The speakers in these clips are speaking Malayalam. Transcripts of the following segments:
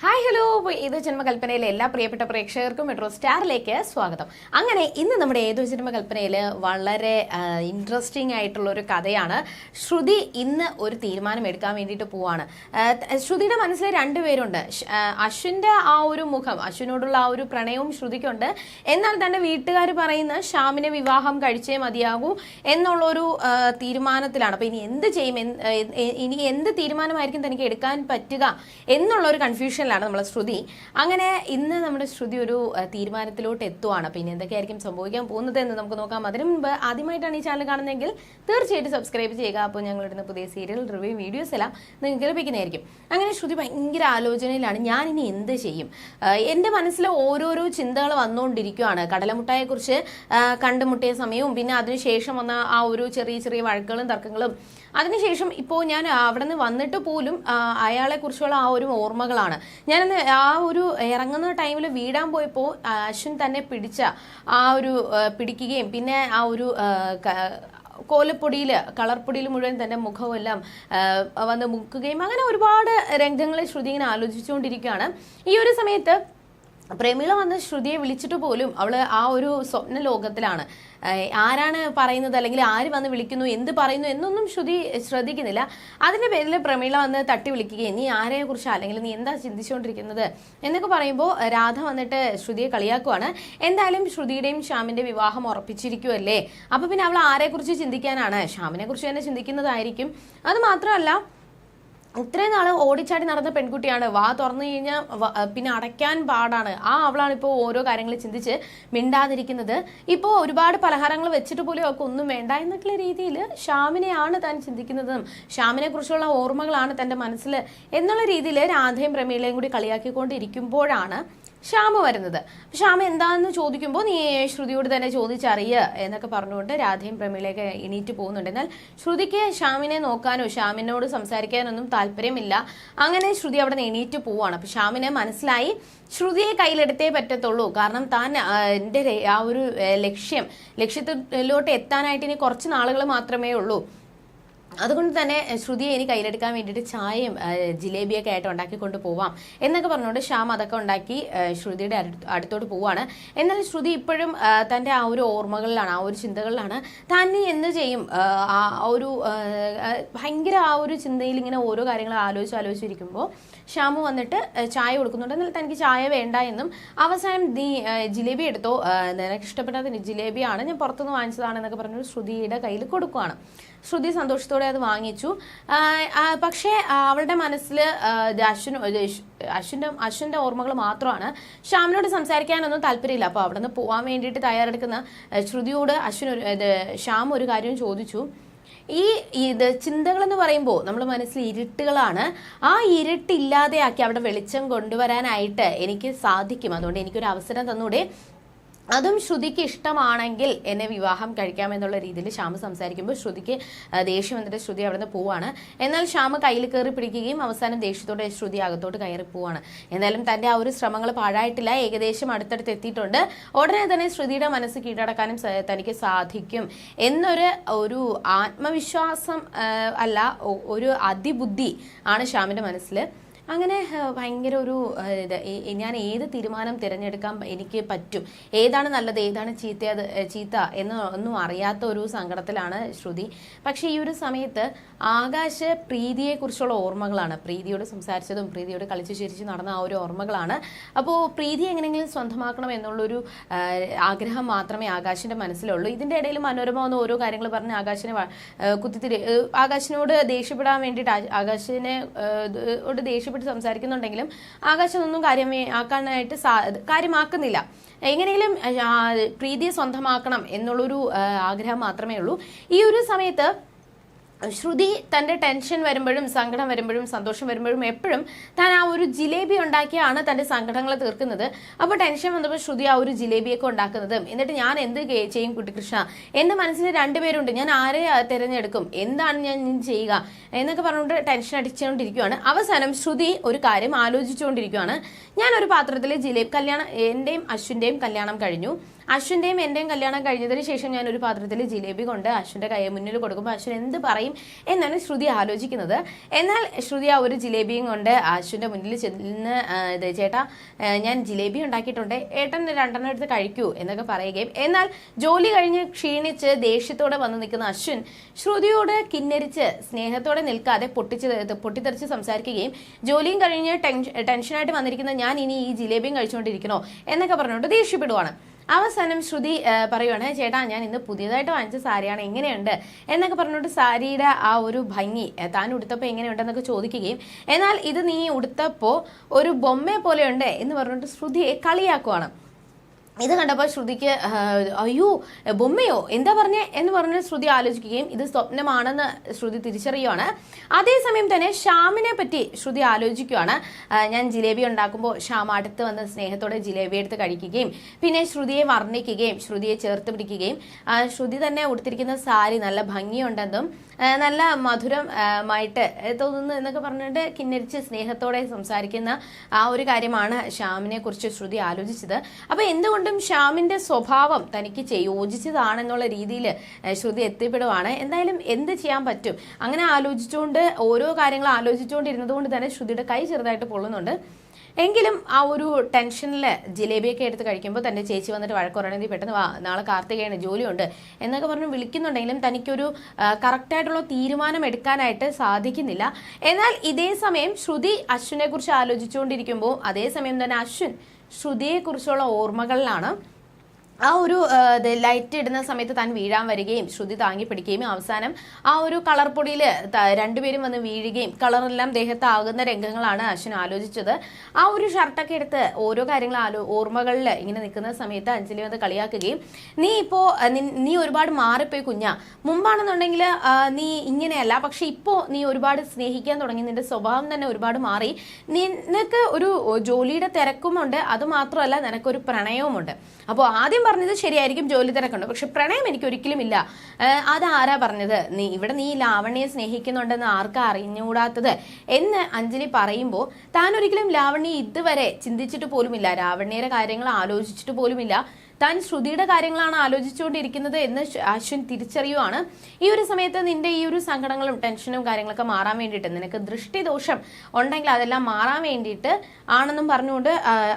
ഹായ് ഹലോ ഏതോ ജന്മകൽപ്പനയിലെ എല്ലാ പ്രിയപ്പെട്ട പ്രേക്ഷകർക്കും മെട്രോ സ്റ്റാറിലേക്ക് സ്വാഗതം. അങ്ങനെ ഇന്ന് നമ്മുടെ ഏതോ ജന്മകൽപ്പനയിൽ വളരെ ഇൻട്രസ്റ്റിംഗ് ആയിട്ടുള്ള ഒരു കഥയാണ്. ശ്രുതി ഇന്ന് ഒരു തീരുമാനം എടുക്കാൻ വേണ്ടിയിട്ട് പോവാണ്. ശ്രുതിയുടെ മനസ്സിൽ രണ്ടുപേരുണ്ട് അശ്വിന്റെ ആ, ഒരു മുഖം അശ്വിനോടുള്ള ആ ഒരു പ്രണയവും ശ്രുതിക്കുണ്ട്. എന്നാൽ തന്റെ വീട്ടുകാർ പറയുന്ന ഷ്യാമിനെ വിവാഹം കഴിച്ചേ മതിയാകൂ എന്നുള്ളൊരു തീരുമാനത്തിലാണ്. അപ്പോൾ ഇനി എന്ത് ചെയ്യും? ഇനി എന്ത് തീരുമാനമായിരിക്കും തനിക്ക് എടുക്കാൻ പറ്റുക എന്നുള്ള ഒരു കൺഫ്യൂഷനിലാണ് നമ്മളെ ശ്രുതി. അങ്ങനെ ഇന്ന് നമ്മുടെ ശ്രുതി ഒരു തീരുമാനത്തിലോട്ട് എത്തുവാണ്. പിന്നെ എന്തൊക്കെയായിരിക്കും സംഭവിക്കാൻ പോകുന്നത് എന്ന് നമുക്ക് നോക്കാം. അതിനു മുമ്പ് ആദ്യമായിട്ടാണ് ഈ ചാനൽ കാണുന്നതെങ്കിൽ തീർച്ചയായിട്ടും സബ്സ്ക്രൈബ് ചെയ്യുക. അപ്പോൾ ഞങ്ങൾ ഇടുന്ന പുതിയ സീരിയൽ റിവ്യൂ വീഡിയോസ് എല്ലാം നിങ്ങൾക്ക് ലഭിക്കുന്നതായിരിക്കും. അങ്ങനെ ശ്രുതി ഭയങ്കര ആലോചനയിലാണ്. ഞാൻ ഇനി എന്ത് ചെയ്യും? എന്റെ മനസ്സിൽ ഓരോരോ ചിന്തകൾ വന്നുകൊണ്ടിരിക്കുകയാണ് കടലമുട്ടായെക്കുറിച്ച് കണ്ടുമുട്ടിയ സമയവും പിന്നെ അതിനുശേഷം വന്ന ആ ഒരു ചെറിയ ചെറിയ വഴക്കുകളും തർക്കങ്ങളും അതിനുശേഷം ഇപ്പോൾ ഞാൻ അവിടെ നിന്ന് വന്നിട്ട് പോലും അയാളെ കുറിച്ചുള്ള ആ ഒരു ഓർമ്മകളാണ്. ഞാനന്ന് ആ ഒരു ഇറങ്ങുന്ന ടൈമിൽ വീടാൻ പോയപ്പോൾ അശ്വിൻ തന്നെ പിടിച്ച ആ ഒരു പിടിക്കുകയും പിന്നെ ആ ഒരു കോലപ്പൊടിയിൽ കളർപ്പൊടിയിൽ മുഴുവൻ തന്നെ മുഖമെല്ലാം വന്ന് മുക്കുകയും അങ്ങനെ ഒരുപാട് രംഗങ്ങളെ ശ്രുതി ഇങ്ങനെ ആലോചിച്ചുകൊണ്ടിരിക്കുകയാണ്. ഈ ഒരു സമയത്ത് പ്രേമിള വന്ന് ശ്രുതിയെ വിളിച്ചിട്ട് പോലും അവൾ ആ ഒരു സ്വപ്ന ലോകത്തിലാണ്. ആരാണ് പറയുന്നത് അല്ലെങ്കിൽ ആര് വന്ന് വിളിക്കുന്നു എന്ത് പറയുന്നു എന്നൊന്നും ശ്രുതി ശ്രദ്ധിക്കുന്നില്ല. അതിന്റെ പേരിൽ പ്രമീള വന്ന് തട്ടി വിളിക്കുകയും നീ ആരെ കുറിച്ച് അല്ലെങ്കിൽ നീ എന്താ ചിന്തിച്ചുകൊണ്ടിരിക്കുന്നത് എന്നൊക്കെ പറയുമ്പോൾ രാധ വന്നിട്ട് ശ്രുതിയെ കളിയാക്കുവാണ്. എന്തായാലും ശ്രുതിയുടെയും ശ്യാമിന്റെ വിവാഹം ഉറപ്പിച്ചിരിക്കുമല്ലേ അപ്പൊ പിന്നെ അവൾ ആരെ കുറിച്ച് ചിന്തിക്കാനാണ്? ശ്യാമിനെ കുറിച്ച് തന്നെ ചിന്തിക്കുന്നതായിരിക്കും. അത് മാത്രമല്ല ഇത്രയും നാൾ ഓടിച്ചാടി നടന്ന പെൺകുട്ടിയാണ്. വാ തുറന്നു കഴിഞ്ഞാൽ പിന്നെ അടയ്ക്കാൻ പാടാണ്. ആ അവളാണ് ഇപ്പോൾ ഓരോ കാര്യങ്ങൾ ചിന്തിച്ച് മിണ്ടാതിരിക്കുന്നത്. ഇപ്പോൾ ഒരുപാട് പലഹാരങ്ങൾ വെച്ചിട്ട് പോലും അവൾക്ക് ഒന്നും വേണ്ട എന്നൊക്കെയുള്ള രീതിയിൽ ഷ്യാമിനെയാണ് താൻ ചിന്തിക്കുന്നതും. ഷ്യാമിനെ കുറിച്ചുള്ള ഓർമ്മകളാണ് തന്റെ മനസ്സിൽ എന്നുള്ള രീതിയിൽ രാധയും പ്രമീളയും കൂടി കളിയാക്കിക്കൊണ്ടിരിക്കുമ്പോഴാണ് ശ്യാമ വരുന്നത്. ശ്യാമ എന്താണെന്ന് ചോദിക്കുമ്പോൾ നീ ശ്രുതിയോട് തന്നെ ചോദിച്ചറിയ എന്നൊക്കെ പറഞ്ഞുകൊണ്ട് രാധയും പ്രമീളയൊക്കെ എണീറ്റ് പോകുന്നുണ്ട്. എന്നാൽ ശ്രുതിക്ക് ശ്യാമിനെ നോക്കാനോ ശ്യാമിനോട് സംസാരിക്കാനൊന്നും താല്പര്യമില്ല. അങ്ങനെ ശ്രുതി അവിടെ നിന്ന് എണീറ്റ് പോവാണ്. അപ്പൊ ശ്യാമിനെ മനസ്സിലായി ശ്രുതിയെ കയ്യിലെടുത്തേ പറ്റത്തുള്ളൂ. കാരണം താൻ എന്റെ ആ ഒരു ലക്ഷ്യം ലക്ഷ്യത്തിലോട്ട് എത്താനായിട്ട് ഇനി കുറച്ച് നാളുകൾ മാത്രമേ ഉള്ളൂ. അതുകൊണ്ട് തന്നെ ശ്രുതിയെ ഇനി കയ്യിലെടുക്കാൻ വേണ്ടിയിട്ട് ചായയും ജിലേബിയൊക്കെ ആയിട്ട് ഉണ്ടാക്കിക്കൊണ്ട് പോവാം. എന്നൊക്കെ പറഞ്ഞുകൊണ്ട് ശ്യാം അതൊക്കെ ഉണ്ടാക്കി ശ്രുതിയുടെ അടുത്ത് അടുത്തോട്ട് പോവാണ്. എന്നാൽ ശ്രുതി ഇപ്പോഴും തന്റെ ആ ഒരു ഓർമ്മകളിലാണ് ആ ഒരു ചിന്തകളിലാണ്. താൻ എന്ത് ചെയ്യും? ആ ഒരു ഭയങ്കര ആ ഒരു ചിന്തയിൽ ഇങ്ങനെ ഓരോ കാര്യങ്ങൾ ആലോചിച്ച് ആലോചിച്ചിരിക്കുമ്പോൾ ശ്യാമു വന്നിട്ട് ചായ കൊടുക്കുന്നുണ്ട്. എന്നാൽ തനിക്ക് ചായ വേണ്ട എന്നും അവസാനം നീ ജിലേബി എടുത്തോ? നിനക്ക് ഇഷ്ടപ്പെട്ടത് ജിലേബിയാണ് ഞാൻ പുറത്തുനിന്ന് വാങ്ങിച്ചതാണ് എന്നൊക്കെ പറഞ്ഞു ശ്രുതിയുടെ കയ്യിൽ കൊടുക്കുവാണ്. ശ്രുതി സന്തോഷത്തോടെ അത് വാങ്ങിച്ചു. പക്ഷേ അവളുടെ മനസ്സിൽ അശ്വിൻ അശ്വിന്റെ അശ്വിന്റെ ഓർമ്മകൾ മാത്രമാണ്. ശ്യാമിനോട് സംസാരിക്കാനൊന്നും താല്പര്യമില്ല. അപ്പോൾ അവിടെ നിന്ന് പോകാൻ വേണ്ടിയിട്ട് തയ്യാറെടുക്കുന്ന ശ്രുതിയോട് അശ്വിൻ ഒരു ശ്യാം ഒരു കാര്യം ചോദിച്ചു. ഈ ഇത് ചിന്തകൾ എന്ന് പറയുമ്പോൾ നമ്മൾ മനസ്സിൽ ഇരുട്ടുകളാണ്. ആ ഇരുട്ടില്ലാതെയാക്കി അവിടെ വെളിച്ചം കൊണ്ടുവരാനായിട്ട് എനിക്ക് സാധിക്കും. അതുകൊണ്ട് എനിക്കൊരു അവസരം തന്നൂടെ. അതും ശ്രുതിക്ക് ഇഷ്ടമാണെങ്കിൽ എന്നെ വിവാഹം കഴിക്കാമെന്നുള്ള രീതിയിൽ ശ്യാമ സംസാരിക്കുമ്പോൾ ശ്രുതിക്ക് ദേഷ്യം വന്നിട്ട് ശ്രുതി അവിടെ നിന്ന് പോവാണ്. എന്നാൽ ശ്യാമ കയ്യിൽ കയറി പിടിക്കുകയും അവസാനം ദേഷ്യത്തോടെ ശ്രുതി അകത്തോട്ട് കയറി പോവാണ്. എന്തായാലും തന്റെ ആ ഒരു ശ്രമങ്ങൾ പാഴായിട്ടില്ല. ഏകദേശം അടുത്തടുത്ത് എത്തിയിട്ടുണ്ട്. ഉടനെ തന്നെ ശ്രുതിയുടെ മനസ്സ് കീഴടക്കാനും തനിക്ക് സാധിക്കും എന്നൊരു ഒരു ആത്മവിശ്വാസം അല്ല ഒരു അതിബുദ്ധി ആണ് ശ്യാമിന്റെ മനസ്സിൽ അങ്ങനെ ഭയങ്കര ഒരു ഞാൻ ഏത് തീരുമാനം തിരഞ്ഞെടുക്കാൻ എനിക്ക് പറ്റും? ഏതാണ് നല്ലത്? ഏതാണ് ചീത്ത ചീത്ത എന്ന് ഒന്നും അറിയാത്ത ഒരു സങ്കടത്തിലാണ് ശ്രുതി. പക്ഷേ ഈ ഒരു സമയത്ത് ആകാശ പ്രീതിയെക്കുറിച്ചുള്ള ഓർമ്മകളാണ്. പ്രീതിയോട് സംസാരിച്ചതും പ്രീതിയോട് കളിച്ചു ചിരിച്ച് നടന്ന ആ ഒരു ഓർമ്മകളാണ്. അപ്പോൾ പ്രീതി എങ്ങനെയെങ്കിലും സ്വന്തമാക്കണം എന്നുള്ളൊരു ആഗ്രഹം മാത്രമേ ആകാശിന്റെ മനസ്സിലുള്ളൂ. ഇതിന്റെ ഇടയിൽ മനോരമ വന്ന് ഓരോ കാര്യങ്ങൾ പറഞ്ഞ് ആകാശിനെ കുത്തിത്തിരി ആകാശിനോട് ദേഷ്യപ്പെടാൻ വേണ്ടിയിട്ട് ആകാശിനെ ആ, ഇത് ോട് ദേഷ്യപ്പെട്ട് സംസാരിക്കുന്നുണ്ടെങ്കിലും ആകാശമൊന്നും കാര്യമേ ആക്കാനായിട്ട് സാ കാര്യമാക്കുന്നില്ല. എങ്ങനെയെങ്കിലും പ്രീതിയെ സ്വന്തമാക്കണം എന്നുള്ളൊരു ആഗ്രഹം മാത്രമേ ഉള്ളൂ. ഈ ഒരു സമയത്ത് ശ്രുതി തന്റെ ടെൻഷൻ വരുമ്പോഴും സങ്കടം വരുമ്പോഴും സന്തോഷം വരുമ്പോഴും എപ്പോഴും താൻ ആ ഒരു ജിലേബി ഉണ്ടാക്കിയാണ് തന്റെ സങ്കടങ്ങൾ തീർക്കുന്നത്. അപ്പോൾ ടെൻഷൻ വന്നപ്പോൾ ശ്രുതി ആ ഒരു ജിലേബിയൊക്കെ ഉണ്ടാക്കുന്നത്. എന്നിട്ട് ഞാൻ എന്ത് ചെയ്യും കുട്ടികൃഷ്ണ? എന്റെ മനസ്സിൽ രണ്ടുപേരുണ്ട്. ഞാൻ ആരെ തിരഞ്ഞെടുക്കും? എന്താണ് ഞാൻ ചെയ്യുക? എന്നൊക്കെ പറഞ്ഞുകൊണ്ട് ടെൻഷൻ അടിച്ചുകൊണ്ടിരിക്കുകയാണ് അവസാനം ശ്രുതി ഒരു കാര്യം ആലോചിച്ചുകൊണ്ടിരിക്കുകയാണ് ഞാൻ ഒരു പാത്രത്തിൽ ജിലേബി കല്യാണം എന്റെയും അശ്വിന്റെയും കല്യാണം കഴിഞ്ഞു. അശ്വിന്റെയും എന്റെയും കല്യാണം കഴിഞ്ഞതിന് ശേഷം ഞാൻ ഒരു പാത്രത്തിൽ ജിലേബി കൊണ്ട് അശ്വിന്റെ കൈ മുന്നിൽ കൊടുക്കുമ്പോൾ അശ്വിൻ എന്ത് പറയും എന്നാണ് ശ്രുതി ആലോചിക്കുന്നത്. എന്നാൽ ശ്രുതി ആ ഒരു ജിലേബിയും കൊണ്ട് അശ്വിന്റെ മുന്നിൽ ചെന്ന് ഇത് ചേട്ടാ ഞാൻ ജിലേബി ഉണ്ടാക്കിയിട്ടുണ്ട്. ഏട്ടൻ രണ്ടെണ്ണം എടുത്ത് കഴിക്കൂ എന്നൊക്കെ പറയുകയും എന്നാൽ ജോലി കഴിഞ്ഞ് ക്ഷീണിച്ച് ദേഷ്യത്തോടെ വന്ന് നിൽക്കുന്ന അശ്വിൻ ശ്രുതിയോട് കിന്നരിച്ച് സ്നേഹത്തോടെ നിൽക്കാതെ പൊട്ടിച്ച് പൊട്ടിത്തെറിച്ച് സംസാരിക്കുകയും ജോലിയും കഴിഞ്ഞ് ടെൻഷ- ടെൻഷനായിട്ട് വന്നിരിക്കുന്ന ഞാൻ ഇനി ഈ ജിലേബിയും കഴിച്ചുകൊണ്ടിരിക്കണോ എന്നൊക്കെ പറഞ്ഞുകൊണ്ട് ദേഷ്യപ്പെടുവാണ്. അവസാനം ശ്രുതി പറയുവാണ് ചേട്ടാ ഞാൻ ഇന്ന് പുതിയതായിട്ട് വാങ്ങിച്ച സാരിയാണ് എങ്ങനെയുണ്ട്? എന്നൊക്കെ പറഞ്ഞുകൊണ്ട് സാരിയുടെ ആ ഒരു ഭംഗി താൻ ഉടുത്തപ്പോൾ എങ്ങനെയുണ്ടെന്നൊക്കെ ചോദിക്കുകയും എന്നാൽ ഇത് നീ ഉടുത്തപ്പോൾ ഒരു ബൊമ്മയെ പോലെയുണ്ട് എന്ന് പറഞ്ഞിട്ട് ശ്രുതിയെ കളിയാക്കുവാണ്. ഇത് കണ്ടപ്പോൾ ശ്രുതിക്ക് അയ്യോ ബൊമ്മയോ എന്താ പറഞ്ഞേ എന്ന് പറഞ്ഞ് ശ്രുതി ആലോചിക്കുകയും ഇത് സ്വപ്നമാണെന്ന് ശ്രുതി തിരിച്ചറിയുവാണ്. അതേസമയം തന്നെ ശ്യാമിനെ പറ്റി ശ്രുതി ആലോചിക്കുകയാണ് ആ, ഞാൻ ജിലേബി ഉണ്ടാക്കുമ്പോൾ ശ്യാം അടുത്ത് വന്ന് സ്നേഹത്തോടെ ജിലേബി എടുത്ത് കഴിക്കുകയും പിന്നെ ശ്രുതിയെ വർണിക്കുകയും ശ്രുതിയെ ചേർത്ത് പിടിക്കുകയും ശ്രുതി തന്നെ ഉടുത്തിരിക്കുന്ന സാരി നല്ല ഭംഗിയുണ്ടെന്നും നല്ല മധുരമായിട്ട് തോന്നുന്നു എന്നൊക്കെ പറഞ്ഞിട്ട് കിന്നരിച്ച് സ്നേഹത്തോടെ സംസാരിക്കുന്ന ആ ഒരു കാര്യമാണ് ശ്യാമിനെ കുറിച്ച് ശ്രുതി ആലോചിച്ചത്. അപ്പൊ എന്തുകൊണ്ടും ശ്യാമിന്റെ സ്വഭാവം തനിക്ക് യോജിച്ചതാണെന്നുള്ള രീതിയിൽ ശ്രുതി എത്തിപ്പെടുവാണ്. എന്തായാലും എന്ത് ചെയ്യാൻ പറ്റും? അങ്ങനെ ആലോചിച്ചുകൊണ്ട് ഓരോ കാര്യങ്ങൾ ആലോചിച്ചുകൊണ്ടിരുന്നത് കൊണ്ട് തന്നെ ശ്രുതിയുടെ കൈ ചെറുതായിട്ട് പൊള്ളുന്നുണ്ട്. എങ്കിലും ആ ഒരു ടെൻഷനിൽ ജിലേബിയൊക്കെ എടുത്ത് കഴിക്കുമ്പോൾ തന്റെ ചേച്ചി വന്നിട്ട് വഴക്ക് പറയണമെങ്കിൽ പെട്ടെന്ന് വാ നാളെ കാർത്തികയാണ് ജോലിയുണ്ട് എന്നൊക്കെ പറഞ്ഞ് വിളിക്കുന്നുണ്ടെങ്കിലും തനിക്കൊരു കറക്റ്റായിട്ടുള്ള തീരുമാനം എടുക്കാനായിട്ട് സാധിക്കുന്നില്ല. എന്നാൽ ഇതേ സമയം ശ്രുതി അശ്വിനെ കുറിച്ച് ആലോചിച്ചുകൊണ്ടിരിക്കുമ്പോൾ അതേസമയം തന്നെ അശ്വിൻ ശ്രുതിയെക്കുറിച്ചുള്ള ഓർമ്മകളിലാണ്. ആ ഒരു ലൈറ്റ് ഇടുന്ന സമയത്ത് താൻ വീഴാൻ വരികയും ശ്രുതി താങ്ങി പിടിക്കുകയും അവസാനം ആ ഒരു കളർ പൊടിയിൽ രണ്ടുപേരും വന്ന് വീഴുകയും കളറെല്ലാം ദേഹത്താകുന്ന രംഗങ്ങളാണ് അശ്വിൻ ആലോചിച്ചത്. ആ ഒരു ഷർട്ടൊക്കെ എടുത്ത് ഓരോ കാര്യങ്ങൾ ഓർമ്മകളിൽ ഇങ്ങനെ നിൽക്കുന്ന സമയത്ത് അഞ്ജലി വന്ന് കളിയാക്കുകയും നീ ഇപ്പോ നീ ഒരുപാട് മാറിപ്പോയി കുഞ്ഞ. മുമ്പാണെന്നുണ്ടെങ്കിൽ നീ ഇങ്ങനെയല്ല പക്ഷെ ഇപ്പോ നീ ഒരുപാട് സ്നേഹിക്കാൻ തുടങ്ങി. നിന്റെ സ്വഭാവം തന്നെ ഒരുപാട് മാറി. നിനക്ക് ഒരു ജോലിയുടെ തിരക്കുമുണ്ട്. അതുമാത്രമല്ല നിനക്കൊരു പ്രണയവുമുണ്ട്. അപ്പോൾ ആദ്യം പറഞ്ഞത് ശരിയായിരിക്കും ജോലി തിരക്കുണ്ട്. പക്ഷെ പ്രണയം എനിക്ക് ഒരിക്കലും ഇല്ല അത് ആരാ പറഞ്ഞത്? നീ ഇവിടെ നീ ലാവണ്യെ സ്നേഹിക്കുന്നുണ്ടെന്ന് ആർക്കാ അറിഞ്ഞുകൂടാത്തത്? എന്ന് അഞ്ജലി പറയുമ്പോൾ താൻ ഒരിക്കലും ലാവണ്യെ ഇതുവരെ ചിന്തിച്ചിട്ട് പോലുമില്ല. ലാവണ്യയുടെ കാര്യങ്ങൾ ആലോചിച്ചിട്ട് പോലുമില്ല. താൻ ശ്രുതിയുടെ കാര്യങ്ങളാണ് ആലോചിച്ചുകൊണ്ടിരിക്കുന്നത് എന്ന് അശ്വിൻ തിരിച്ചറിയുവാണ്. ഈ ഒരു സമയത്ത് നിന്റെ ഈ ഒരു സങ്കടങ്ങളും ടെൻഷനും കാര്യങ്ങളൊക്കെ മാറാൻ വേണ്ടിയിട്ട് നിനക്ക് ദൃഷ്ടിദോഷം ഉണ്ടെങ്കിൽ അതെല്ലാം മാറാൻ വേണ്ടിയിട്ട് ആണെന്നും പറഞ്ഞുകൊണ്ട്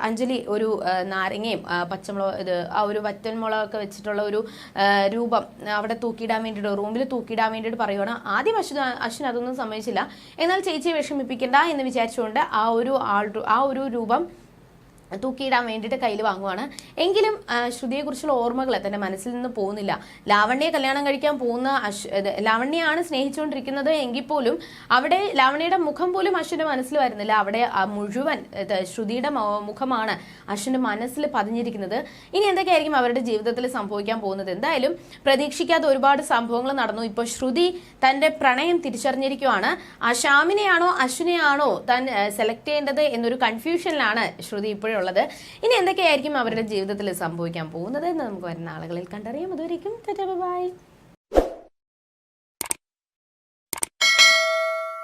അഞ്ജലി ഒരു നാരങ്ങയും പച്ചമുളക് ഇത് ആ ഒരു വറ്റൻമുളകൊക്കെ വെച്ചിട്ടുള്ള ഒരു രൂപം അവിടെ തൂക്കിയിടാൻ വേണ്ടിയിട്ട് റൂമിൽ തൂക്കിയിടാൻ വേണ്ടിയിട്ട് പറയുവാണ്. ആദ്യം അശ്വിൻ അശ്വിൻ അതൊന്നും സമ്മതിച്ചില്ല. എന്നാൽ ചേച്ചിയെ വിഷമിപ്പിക്കണ്ട എന്ന് വിചാരിച്ചുകൊണ്ട് ആ ഒരു ആൾ ആ ഒരു രൂപം തൂക്കിയിടാൻ വേണ്ടിയിട്ട് കയ്യിൽ വാങ്ങുവാണ്. എങ്കിലും ശ്രുതിയെക്കുറിച്ചുള്ള ഓർമ്മകൾ തന്റെ മനസ്സിൽ നിന്ന് പോകുന്നില്ല. ലാവണ്യെ കല്യാണം കഴിക്കാൻ പോകുന്ന ലാവണ്യാണ് സ്നേഹിച്ചുകൊണ്ടിരിക്കുന്നത് എങ്കിൽ പോലും അവിടെ ലാവണ്യയുടെ മുഖം പോലും അശ്വിന്റെ മനസ്സിൽ വരുന്നില്ല. അവിടെ മുഴുവൻ ശ്രുതിയുടെ മുഖമാണ് അശ്വിന്റെ മനസ്സിൽ പതിഞ്ഞിരിക്കുന്നത്. ഇനി എന്തൊക്കെയായിരിക്കും അവരുടെ ജീവിതത്തിൽ സംഭവിക്കാൻ പോകുന്നത്? എന്തായാലും പ്രതീക്ഷിക്കാത്ത ഒരുപാട് സംഭവങ്ങൾ നടന്നു. ഇപ്പോൾ ശ്രുതി തന്റെ പ്രണയം തിരിച്ചറിഞ്ഞിരിക്കുവാണ്. ആ ശ്യാമിനെയാണോ അശ്വിനെയാണോ താൻ സെലക്ട് ചെയ്യേണ്ടത് എന്നൊരു കൺഫ്യൂഷനിലാണ് ശ്രുതി ഇപ്പോഴുള്ളത് ഇനി എന്തൊക്കെയായിരിക്കും അവരുടെ ജീവിതത്തിൽ സംഭവിക്കാൻ പോകുന്നത് എന്ന് നമുക്ക് വരുന്ന ആളുകളിൽ കണ്ടറിയാം. അതുവരെയും ബൈ.